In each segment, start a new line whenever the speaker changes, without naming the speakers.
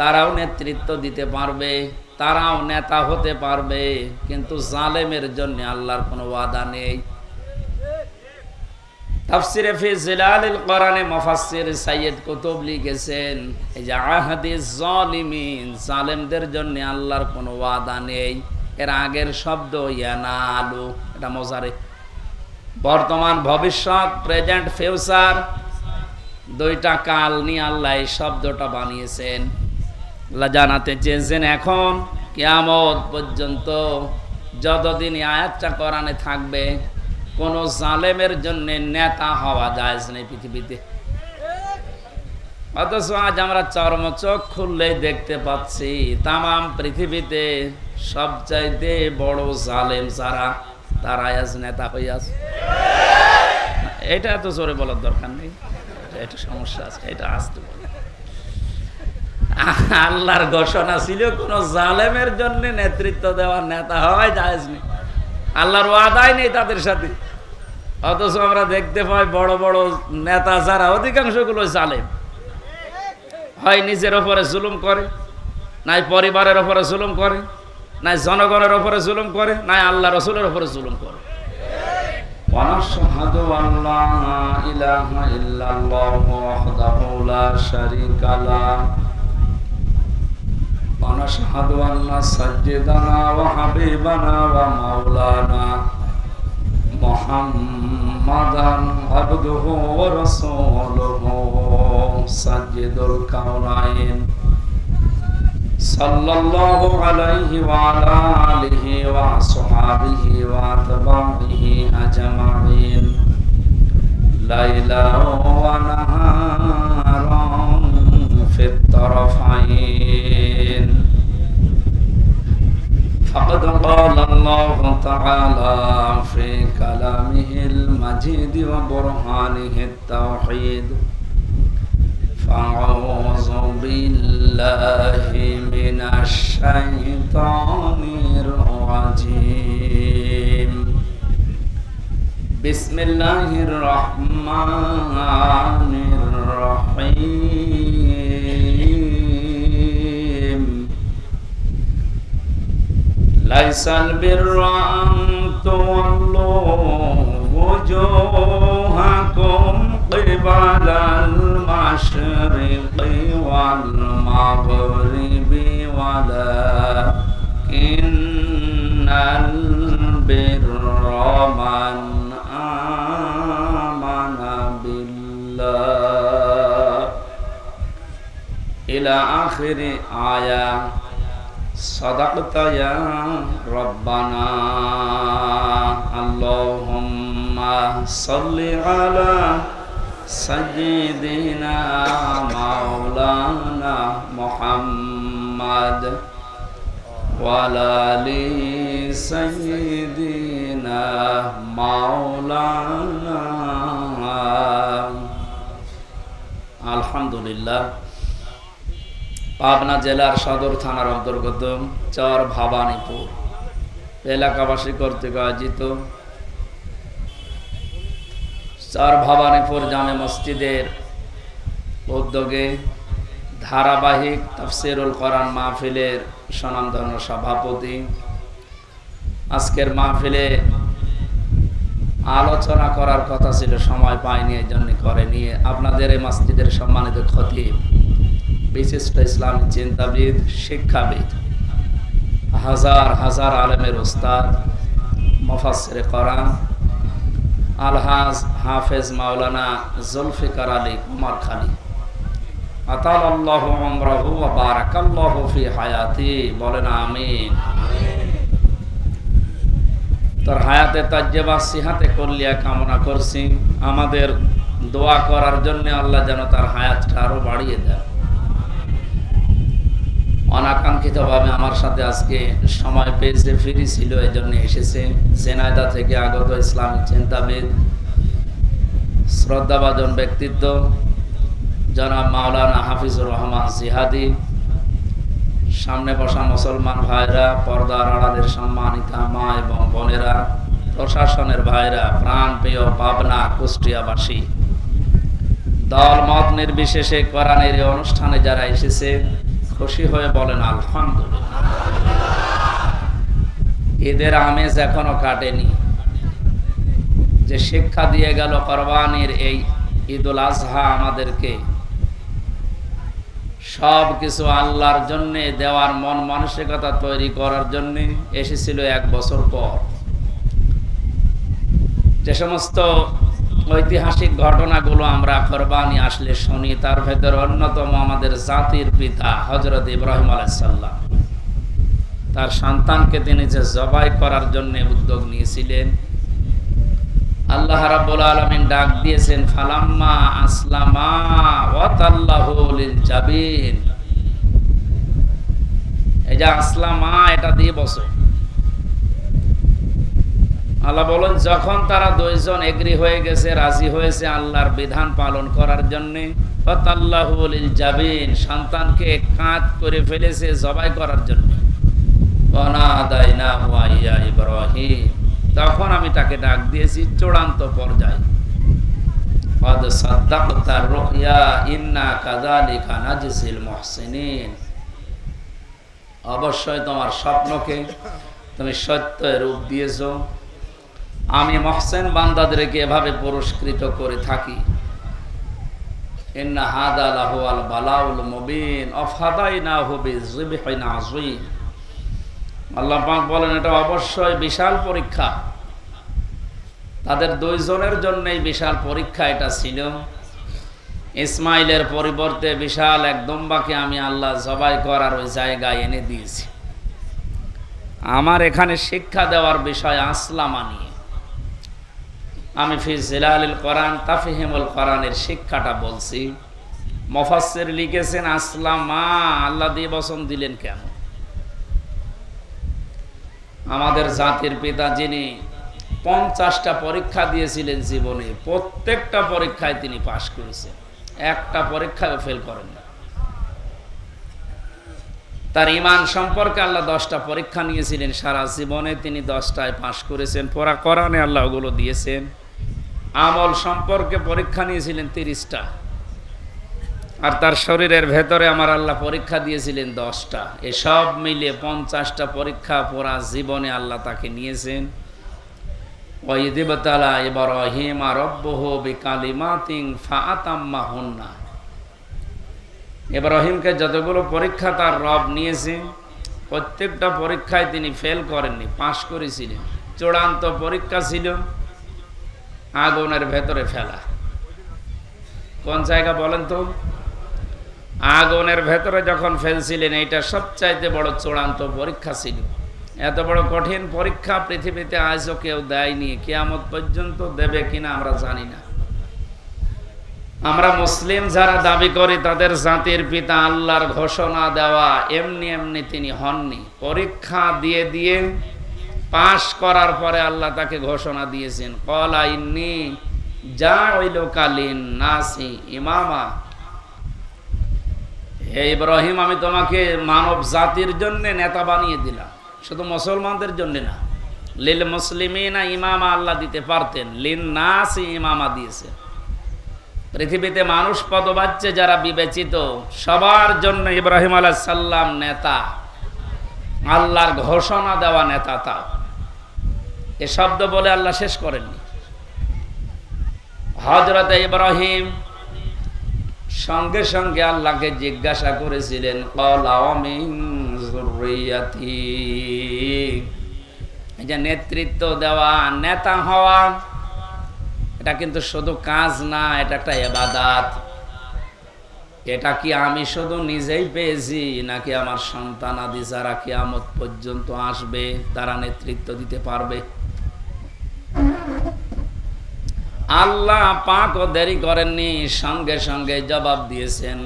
তারাও নেতৃত্ব দিতে পারবে, তারাও নেতা হতে পারবে, কিন্তু জালেমের জন্য আল্লাহর কোনো ওয়াদা নেই। তাফসিরে জালেমদের জন্য আল্লাহর কোনো ওয়াদা নেই। এর আগের শব্দ ইয়ানালু, এটা মজারে। বর্তমান ভবিষ্যৎ, প্রেজেন্ট, ফিউচার, দুইটা কাল নিয়ে আল্লাহ এই শব্দটা বানিয়েছেন। আল্লাহ জানাতে চেয়েছেন এখন কেয়ামত পর্যন্ত যতদিন আয়াতটা কোরআনে থাকবে, কোন জালেমের জন্য নেতা হওয়া যায় নেই পৃথিবীতে। অথচ আজ আমরা চর্মচোখ খুললেই দেখতে পাচ্ছি, তামাম পৃথিবীতে সবচাইতে বড় জালেম যারা, তারা আজ নেতা হইয়াছে এটা এত জোরে বলার দরকার নেই। এটা সমস্যা আছে, এটা আসতে আল্লাহর ঘোষণা ছিল, কোন জালেমের জন্য নেতৃত্ব দেওয়ার নেতা হয় যায় নেই। আল্লাহর ওয়াদাই নেই তাদের সাথে। অথচ আমরা দেখতে পাই বড় বড় নেতা যারা অধিকাংশগুলো জালেম। হয় নিজের ওপরে জুলুম করে, নাই পরিবারের ওপরে জুলুম করে, নাই জনগণের ওপরে জুলুম করে, নাই আল্লাহ রসুলের ওপরে জুলুম করে। ونشهد أن لا إله إلا الله وحده لا شريك له ونشهد أن سيدنا وحبيبنا ومولانا محمدا عبده ورسوله سيد الكونين صلى الله عليه وعلى آله وصحابه وأتباعه أجمعين ليلا ونهارا في الطرفين فقد قال الله تعالى في كلامه المجيد وبرهانه التوحيد فأعوذ بالله من الشيطان الرجيم بسم الله الرحمن ليس البر أن تولوا وجوهكم قبل المشرق والمغرب ولكن البر من آمن بالله. إلى آخر آية. সাদাকতা ইয়া রব্বানা আল্লাহুম্মা সাল্লি মাওলানা মুহাম্মদ ওয়ালা আলি সাইয়্যিদিনা মাওলানা আলহামদুলিল্লাহ পাবনা জেলার সদর থানার অন্তর্গত চর ভবানীপুর। এলাকাবাসী কর্তৃক আয়োজিত চর ভবানীপুর জামে মসজিদের উদ্যোগে ধারাবাহিক তফসিরুল কোরআন মাহফিলের স্বনামধন্য সভাপতি আজকের মাহফিলে আলোচনা করার কথা ছিল, সময় পায়নি এই জন্য করে নিয়ে আপনাদের এই মসজিদের সম্মানিত খতিব বিশিষ্ট ইসলামী চিন্তাবিদ শিক্ষাবিদ। হাজার হাজার আলেমের ওস্তাদ মফাসের করান আলহাজ হাফেজ মাওলানা জুলফিকার আলী কুমার খালি আতাল আল্লাহ বারাকাল্লাহু হায়াতি, বলেন হায়াতে কামনা করছি। আমাদের দোয়া করার জন্য আল্লাহ যেন তার হায়াতটা আরও বাড়িয়ে দেয় অনাকাঙ্ক্ষিতভাবে আমার সাথে আজকে সময় পেয়েছে, ফ্রি ছিল এই জন্য এসেছে। জেনায়দা থেকে আগত ইসলামিক চিন্তাবিদ, শ্রদ্ধাভাজন ব্যক্তিত্ব, জনাব মাওলানা হাফিজুর রহমান জিহাদি, সামনে বসা মুসলমান ভাইরা, পর্দার আড়ালের সম্মানিতা মা এবং বোনেরা, প্রশাসনের ভাইরা প্রাণ প্রিয় পাবনা কুষ্টিয়াবাসী। দল মত নির্বিশেষে কোরআনের অনুষ্ঠানে যারা এসেছে খুশি হয়ে বলেন, আলহামদুলিল্লাহ। ঈদের আমেজ এখনও কাটেনি। যে শিক্ষা দিয়ে গেল কোরবানির এই ঈদুল আজহা আমাদেরকে সব কিছু আল্লাহর জন্য দেওয়ার মন মানসিকতা তৈরি করার জন্য এসেছিল এক বছর পর। যে সমস্ত ঐতিহাসিক ঘটনাগুলো আমরা কোরবানি আসলে শুনি, তার ভেতর অন্যতম আমাদের জাতির পিতা হজরত ইব্রাহিম আলাইসাল্লাম তার সন্তানকে তিনি যে জবাই করার জন্য উদ্যোগ নিয়েছিলেন, আল্লাহ রাব্বুল আলামিন ডাক দিয়েছেন, ফালাম্মা আসলামা এই যে আসলামা, এটা দিয়ে বসো। আল্লাহ বলেন যখন তারা দুইজন এগ্রি হয়ে গেছে রাজি হয়েছে আল্লাহর বিধান পালন করার জন্য ওয়াতাল্লাহু লিল জাবিন সন্তানকে কাঁধ করে ফেলেছে জবাই করার জন্য ওয়ানাদাইনা হুয়া ইয়া ইব্রাহিম তখন আমি তাকে ডাক দিয়েছি চূড়ান্ত পর্যায়ে قد صدقت الرؤيا إنا كذلك نجزي المحسنين অবশ্যই তোমার স্বপ্নকে তুমি সত্য রূপ দিয়েছো আমি মহসেন বান্দাদেরকে এভাবে পুরস্কৃত করে থাকি। ইন্না হাদা বলেন, এটা অবশ্যই বিশাল পরীক্ষা। তাদের দুইজনের জন্যই বিশাল পরীক্ষা এটা ছিল। ইসমাইলের পরিবর্তে বিশাল এক দম্বাকে আমি আল্লাহ জবাই করার ওই জায়গায় এনে দিয়েছি। আমার এখানে শিক্ষা দেওয়ার বিষয় আসলামা নিয়ে। আমি ফি জিলালিল কোরআন তাফিহিমুল কোরআনের শিক্ষাটা বলছি। মফাসের লিখেছেন, আসলামা আল্লাহ দিয়ে বসন দিলেন কেন? আমাদের জাতির পিতা যিনি পঞ্চাশটা পরীক্ষা দিয়েছিলেন জীবনে, প্রত্যেকটা পরীক্ষায় তিনি পাশ করেছেন। একটা পরীক্ষায় ফেল করেন না তার ইমান সম্পর্কে আল্লাহ দশটা পরীক্ষা নিয়েছিলেন। সারা জীবনে তিনি দশটায় পাশ করেছেন। পড়া করানে আল্লাহ ওগুলো দিয়েছেন। আমল সম্পর্কে পরীক্ষা নিয়েছিলেন তিরিশটা। আর তার শরীরের ভেতরে আমার আল্লাহ পরীক্ষা দিয়েছিলেন দশটা। এসব মিলিয়ে পঞ্চাশটা পরীক্ষা পড়া জীবনে আল্লাহ তাকে নিয়েছেন। ওয়াইদিবতালা ইব্রাহিম রব্বহ বিকালিমাতিং ফাআতাম্মা হুন্না ইব্রাহিমকে যতগুলো পরীক্ষা তার রব নিয়েছে, প্রত্যেকটা পরীক্ষায় তিনি ফেল করেননি পাশ করেছিলেন। চূড়ান্ত পরীক্ষা ছিল আগুনের ভেতরে ফেলা। কোন জায়গা বলেন তো? আগুনের ভেতরে যখন ফেলছিলেন এইটা সবচাইতে বড় চূড়ান্ত পরীক্ষা ছিল। এত বড় কঠিন পরীক্ষা পৃথিবীতে আজও কেউ দেয়নি, কেয়ামত পর্যন্ত দেবে কিনা আমরা জানি না। আমরা মুসলিম যারা দাবি করি তাদের জাতির পিতা আল্লাহর ঘোষণা দেওয়া, এমনি এমনি তিনি হননি। পরীক্ষা দিয়ে দিয়ে পাশ করার পরে আল্লাহ তাকে ঘোষণা দিয়েছেন, কলা ইন্নি যা কালীন নাসি ইমামা। হে ইব্রাহিম, আমি তোমাকে মানব জাতির জন্য নেতা বানিয়ে দিলাম। শুধু মুসলমানদের জন্য না, লিল মুসলিমিনা ইমামা আল্লাহ দিতে পারতেন লিন নাসি ইমামা দিয়েছেন। পৃথিবীতে মানুষ পদবাচ্চে যারা বিবেচিত, সবার জন্য ইব্রাহিম আলাহ সাল্লাম নেতা, আল্লাহর ঘোষণা দেওয়া নেতা তা এ শব্দ বলে আল্লাহ শেষ করেননি। হজরত ইব্রাহিম সঙ্গে সঙ্গে আল্লাহকে জিজ্ঞাসা করেছিলেন এই যে নেতৃত্ব দেওয়া, নেতা হওয়া এটা কিন্তু শুধু কাজ না, এটা একটা এবাদাত এটা কি আমি শুধু নিজেই পেয়েছি, নাকি আমার সন্তান আদি যারা কিয়ামত পর্যন্ত আসবে, তারা নেতৃত্ব দিতে পারবে? আল্লাহ পাক ও দেরি করেননি, সঙ্গে সঙ্গে জবাব দিয়েছেন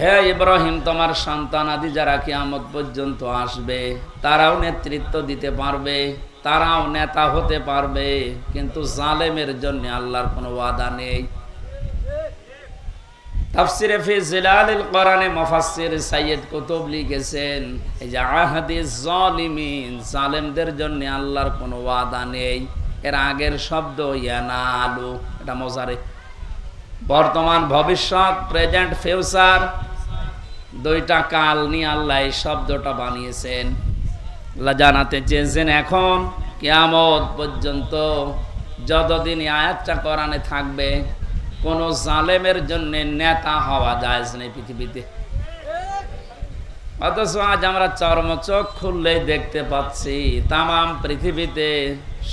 হে ইব্রাহিম, তোমার সন্তান আদি যারা কিয়ামত পর্যন্ত আসবে, তারাও নেতৃত্ব দিতে পারবে, তারাও নেতা হতে পারবে, কিন্তু জালেমের জন্য আল্লাহর কোনো ওয়াদা নেই। জন্য আল্লাহর কোনো ওয়াদা নেই। এর আগের শব্দ ইয়ানালু, এটা মজারে বর্তমান, ভবিষ্যৎ প্রেজেন্ট ফিউচার দুইটা কাল নিয়ে আল্লাহ এই শব্দটা বানিয়েছেন। আল্লাহ জানাতে চেয়েছেন, এখন কিয়ামত পর্যন্ত যতদিন আয়াতটা কোরআনে থাকবে, কোন জালেমের জন্য নেতা হওয়া যায় নেই পৃথিবীতে। অথচ আজ আমরা চর্মচোখ খুললেই দেখতে পাচ্ছি, তামাম পৃথিবীতে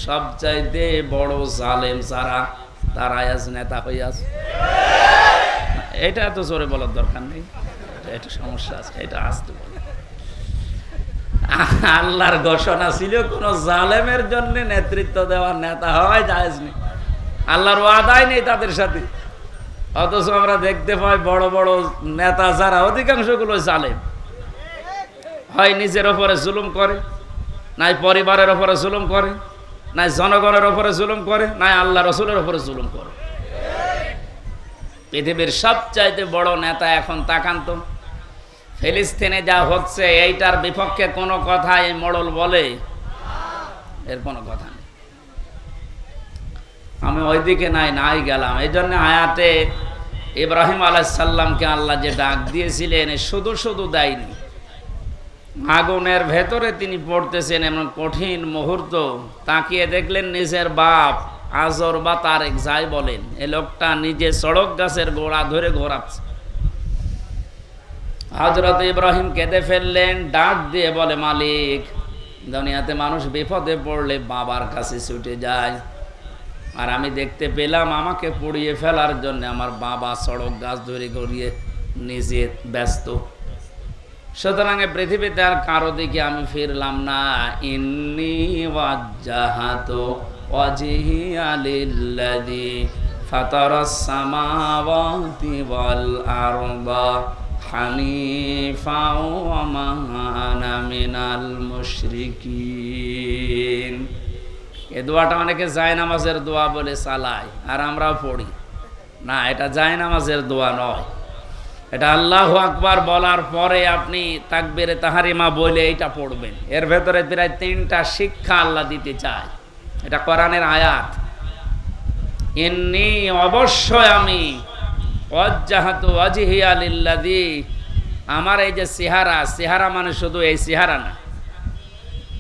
সবচাইতে বড় জালেম যারা তারা আজ নেতা হইয়াছে এটা এত জোরে বলার দরকার নেই। এটা সমস্যা আছে, এটা আসতে বলে। আল্লাহর ঘোষণা ছিল, কোন জালেমের জন্য নেতৃত্ব দেওয়ার নেতা হয় জায়েজ নেই। আল্লাহর ওয়াদাই নেই তাদের সাথে। অথচ আমরা দেখতে পাই বড় বড় নেতা যারা অধিকাংশগুলো জালেম। হয় নিজের ওপরে জুলুম করে, নাই পরিবারের ওপরে জুলুম করে। নাই জনগণের ওপরে জুলুম করে, নাই আল্লাহ রসুলের ওপরে জুলুম করে। পৃথিবীর সবচাইতে বড় নেতা এখন তাকান্ত। ফিলিস্তিনে যা হচ্ছে, এইটার বিপক্ষে কোনো কথা এই মডল বলে এর কোনো কথা নেই। আমি ওইদিকে নাই নাই গেলাম। এই জন্য আয়াতে ইব্রাহিম আলাইসাল্লামকে আল্লাহ যে ডাক দিয়েছিলেন, শুধু শুধু দেয়নি। আগুনের ভেতরে তিনি পড়তেছেন এমন কঠিন মুহূর্ত, তাকিয়ে দেখলেন নিজের বাপ আজর বা তারেক যাই বলেন, এ লোকটা নিজে সড়ক গাছের গোড়া ধরে ঘোরাচ্ছে। হজরত ইব্রাহিম কেঁদে ফেললেন, ডাক দিয়ে বলে, মালিক, দুনিয়াতে মানুষ বিপদে পড়লে বাবার কাছে ছুটে যায়। আর আমি দেখতে পেলাম আমাকে পুড়িয়ে ফেলার জন্য আমার বাবা সড়ক গাছ ধরে গড়িয়ে নিজে ব্যস্ত সুতরাং পৃথিবীতে আর কারও দিকে আমি ফিরলাম না। ইন্নি ওয়াজ্জাহাত ওয়াজহি আলিল্লাযী ফাতারাস মিনাল মুশরিকিন। এ দোয়াটা অনেকে বলে চালায়, আর আমরাও পড়ি। না, এটা যায় নামাজের দোয়া নয়। এটা আল্লাহ আকবার বলার পরে আপনি তাকবেরে তাহারিমা বলে এইটা পড়বেন। এর ভেতরে প্রায় তিনটা শিক্ষা আল্লাহ দিতে চায়। এটা কোরআনের আয়াত। এমনি অবশ্যই আমি অজ্জাহাত অজিহিয়া আমার এই যে সিহারা সিহারা মানে শুধু এই সিহারা না।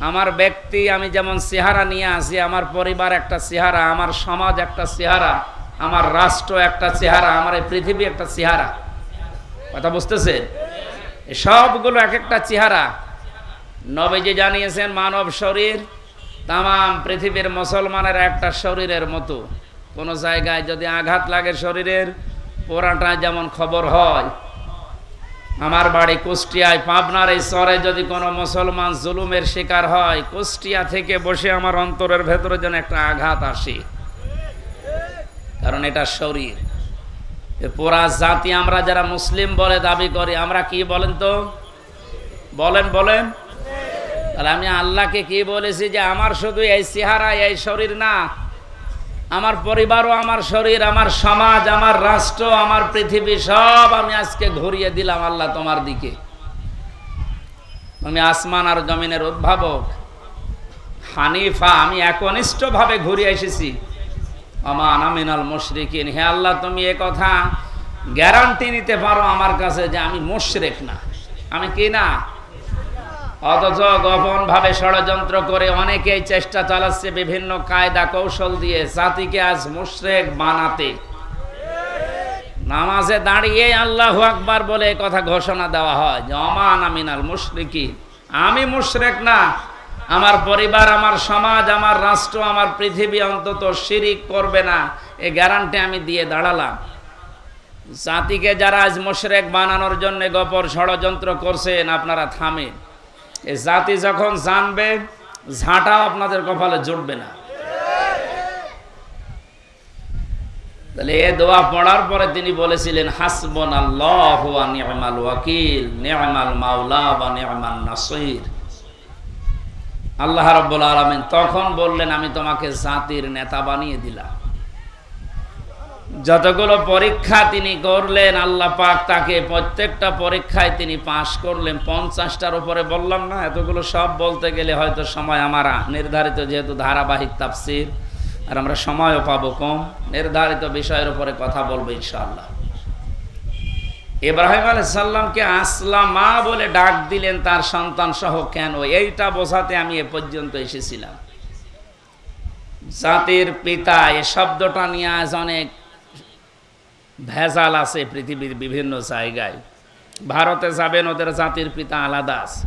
আমার ব্যক্তি, আমি যেমন চেহারা নিয়ে আসি, আমার পরিবার একটা চেহারা, আমার সমাজ একটা চেহারা, আমার রাষ্ট্র একটা চেহারা, আমার এই পৃথিবী একটা চেহারা। কথা বুঝতেছে সবগুলো এক একটা চেহারা। নবীজি জানিয়েছেন, মানব শরীর তাম পৃথিবীর মুসলমানের একটা শরীরের মতো। কোনো জায়গায় যদি আঘাত লাগে শরীরের পোড়াটা যেমন খবর হয়। আমার বাড়ি কুষ্টিয়ায়, পাবনার এই চরে যদি কোনো মুসলমান জুলুমের শিকার হয়, কুষ্টিয়া থেকে বসে আমার অন্তরের ভেতরে যেন একটা আঘাত আসে। কারণ এটা শরীর। পুরা জাতি আমরা যারা মুসলিম বলে দাবি করি, আমরা কি বলেন তো? বলেন বলেন। তাহলে আমি আল্লাহকে কি বলেছি যে আমার শুধু এই চেহারা, এই শরীর না, আমার পরিবারও আমার শরীর, আমার সমাজ, আমার রাষ্ট্র, আমার পৃথিবী, সব আমি আজকে ঘুরিয়ে দিলাম আল্লাহ তোমার দিকে। আমি আসমান আর জমিনের উদ্ভাবক, হানিফা, আমি একনিষ্ঠভাবে ঘুরে এসেছি। আমান আমিনাল মুশরিকিন। হে আল্লাহ, তুমি এ কথা গ্যারান্টি নিতে পারো আমার কাছে যে আমি মুশরেক না। আমি কি না? অথচ গোপন ভাবে ষড়যন্ত্র করে অনেকেই চেষ্টা চালাচ্ছে বিভিন্ন কায়দা কৌশল দিয়ে জাতিকে আজ মুশরেক বানাতে। নামাজে দাঁড়িয়ে আল্লাহ আকবার বলে কথা ঘোষণা দেওয়া হয় যে অমান আমিনাল মুশরিকি আমি মুশরেক না আমার পরিবার, আমার সমাজ, আমার রাষ্ট্র, আমার পৃথিবী অন্তত শিরিক করবে না। এ গ্যারান্টি আমি দিয়ে দাঁড়ালাম। জাতিকে যারা আজ মোশরেক বানানোর জন্য গপর ষড়যন্ত্র করছেন, আপনারা থামেন। এ জাতি যখন জানবে, ঝাঁটাও আপনাদের কপালে জুটবে না। তাহলে এ দোয়া পড়ার পরে তিনি বলেছিলেন হাসবন আল্লাহ ওয়াকিল নিয়মাল মাওলা বা নিয়মাল নাসির। আল্লাহ রব্বুল আলমিন তখন বললেন, আমি তোমাকে জাতির নেতা বানিয়ে দিলাম। যতগুলো পরীক্ষা তিনি করলেন, আল্লাহ পাক তাকে প্রত্যেকটা পরীক্ষায় তিনি পাশ করলেন। পঞ্চাশটার উপরে বললাম না, এতগুলো সব বলতে গেলে হয়তো সময় আমার নির্ধারিত যেহেতু ধারাবাহিক তাফসির, আর আমরা সময়ও পাবো কম। নির্ধারিত বিষয়ের উপরে কথা বলব ইনশাআল্লাহ। ইব্রাহিম আলাইসাল্লামকে আসলামা বলে ডাক দিলেন তার সন্তান সহ কেন? এইটা বোঝাতে আমি এ পর্যন্ত এসেছিলাম। জাতির পিতা এ শব্দটা নিয়ে আজ অনেক ভেজাল আছে পৃথিবীর বিভিন্ন জায়গায়। ভারতে যাবেন, ওদের জাতির পিতা আলাদা আছে।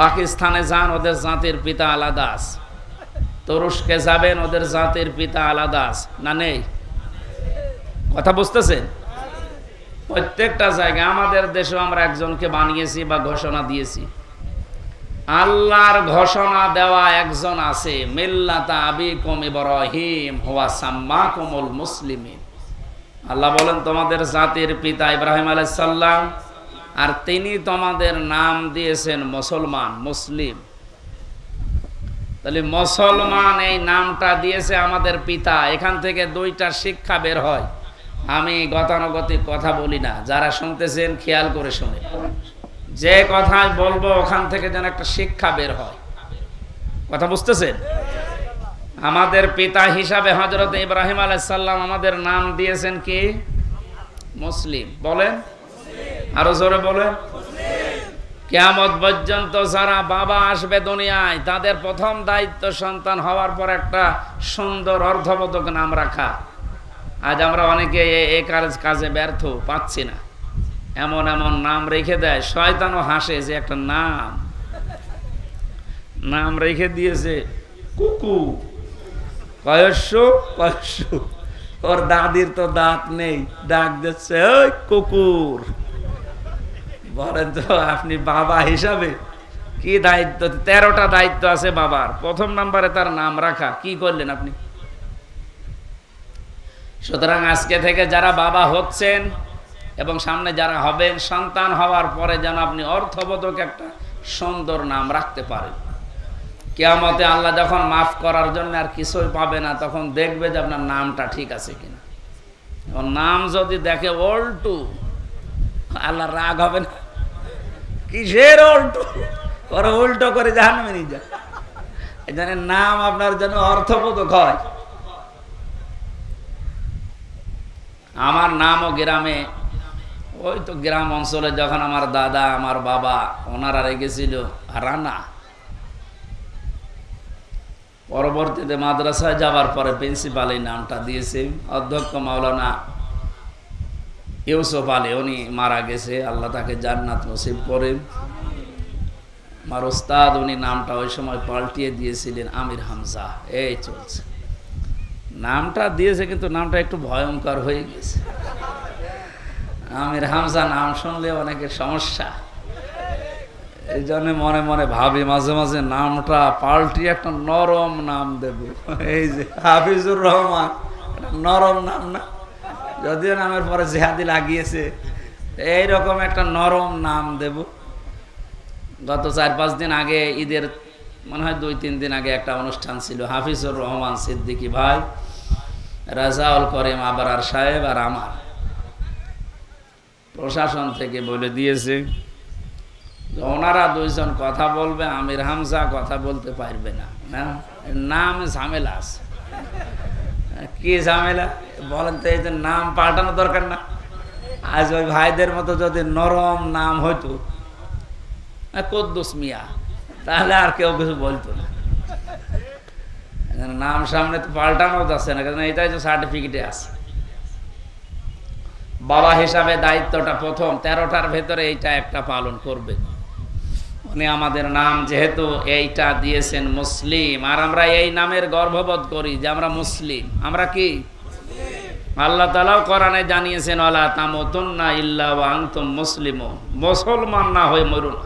পাকিস্তানে যান, ওদের জাতির পিতা আলাদা আছে। তুরস্কে যাবেন, ওদের জাতির পিতা আলাদা আছে। না নেই? কথা বুঝতেছেন? প্রত্যেকটা জায়গায় আমাদের দেশেও আমরা একজনকে বানিয়েছি বা ঘোষণা দিয়েছি। আল্লাহর ঘোষণা দেওয়া একজন আছে, মিল্লাতা আবিকুম ইব্রাহিম হুয়া সাম্মাকুমুল মুসলিমিন। আল্লাহ বলেন, তোমাদের জাতির পিতা ইব্রাহিম আলাইহিস সালাম আর তিনি তোমাদের নাম দিয়েছেন মুসলমান, মুসলিম। তাহলে মুসলমান এই নামটা দিয়েছে আমাদের পিতা। এখান থেকে দুইটা শিক্ষা বের হয়। আমি গতানুগতিক কথা বলি না। যারা শুনতেছেন, খেয়াল করে শুনে যে কথাই বলব, ওখান থেকে যেন একটা শিক্ষা বের হয়। কথা বুঝতেছেন? আমাদের পিতা হিসাবে হজরত ইব্রাহিম আলাইসাল্লাম আমাদের নাম দিয়েছেন কি? মুসলিম। বলেন? আরও জোরে বলেন। কেয়ামত পর্যন্ত যারা বাবা আসবে দুনিয়ায়, তাদের প্রথম দায়িত্ব সন্তান হওয়ার পর একটা সুন্দর অর্ধবোধক নাম রাখা। আজ আমরা অনেকে এ- কাজ কাজে ব্যর্থ, পাচ্ছি না। এমন এমন নাম রেখে দেয়, শয়তানও হাসে যে একটা নাম। নাম রেখে দিয়েছে, কুকু। কয়স্য কয়স্য ওর দাদির তো দাঁত নেই, ডাক দিচ্ছে, ওই কুকুর। বলেন তো, আপনি বাবা হিসাবে কি দায়িত্ব? তেরোটা দায়িত্ব আছে বাবার। প্রথম নাম্বারে তার নাম রাখা, কি করলেন আপনি? সুতরাং আজকে থেকে যারা বাবা হচ্ছেন এবং সামনে যারা হবেন, সন্তান হওয়ার পরে যেন আপনি অর্থবোধক একটা সুন্দর নাম রাখতে পারেন। কেয়ামতে আল্লাহ যখন মাফ করার জন্য আর কিছুই পাবে না, তখন দেখবে যে আপনার নামটা ঠিক আছে কিনা। এবং নাম যদি দেখে অল্টু আল্লাহ রাগ হবে না। কিসের অল্টু ওরা উল্টো করে জাহান্নামে নিয়ে যায় নাম আপনার জন্য অর্থবোধক হয়। আমার নামও গ্রামে। ওই তো গ্রাম অঞ্চলে যখন আমার দাদা, আমার বাবা, ওনারা রেখেছিল রানা। পরবর্তীতে মাদ্রাসায় যাওয়ার পরে প্রিন্সিপাল এই নামটা দিয়েছে। অধ্যক্ষ মাওলানা ইউসুফ আলী, উনি মারা গেছে। আল্লাহ তাকে জান্নাত নসিব করে আমার ওস্তাদ উনি নামটা ওই সময় পাল্টিয়ে দিয়েছিলেন, আমির হামজা। এই চলছে। নামটা দিয়েছে, কিন্তু নামটা একটু ভয়ঙ্কর হয়ে গেছে। আমির হামজা নাম শুনলে অনেকের সমস্যা। এই জন্য মনে মনে ভাবি, মাঝে মাঝে নামটা পাল্টিয়ে একটা নরম নাম দেব। এই যে হাফিজুর রহমান নরম নাম না। যদিও নামের পরে জেহাদি লাগিয়েছে, এইরকম একটা নরম নাম দেব। গত চার পাঁচ দিন আগে ঈদের মনে হয় দুই, তিন দিন আগে একটা অনুষ্ঠান ছিল। হাফিজুর রহমান সিদ্দিকী ভাই, রাজাউল করিম আবরার সাহেব আর আমার। প্রশাসন থেকে বলে দিয়েছে, ওনারা দুইজন কথা বলবে, আমির হামজা কথা বলতে পারবে না। না নাম ঝামেলা আছে। কি ঝামেলা? বলেন তো, এই যে নাম পাল্টানো দরকার না। আজ ওই ভাইদের মতো যদি নরম নাম হইতো কদ্দুস মিয়া। তাহলে আর কেউ কিছু বলতো না। নাম সামনে তো পাল্টানো যাচ্ছে না কারণ এটাই তো সার্টিফিকেটে আছে। বাবা হিসাবে দায়িত্বটা প্রথম, তেরোটার ভেতরে এইটা একটা পালন করবে। উনি আমাদের নাম যেহেতু এইটা দিয়েছেন মুসলিম, আর আমরা এই নামের গর্ববোধ করি যে আমরা মুসলিম। আমরা কি? আল্লাহ তালাও কোরআনে জানিয়েছেন আল্লাহ তামতুন্না ইল্লা ওয়া আনতুম মুসলিম মুসলমান না হয়ে মরুন।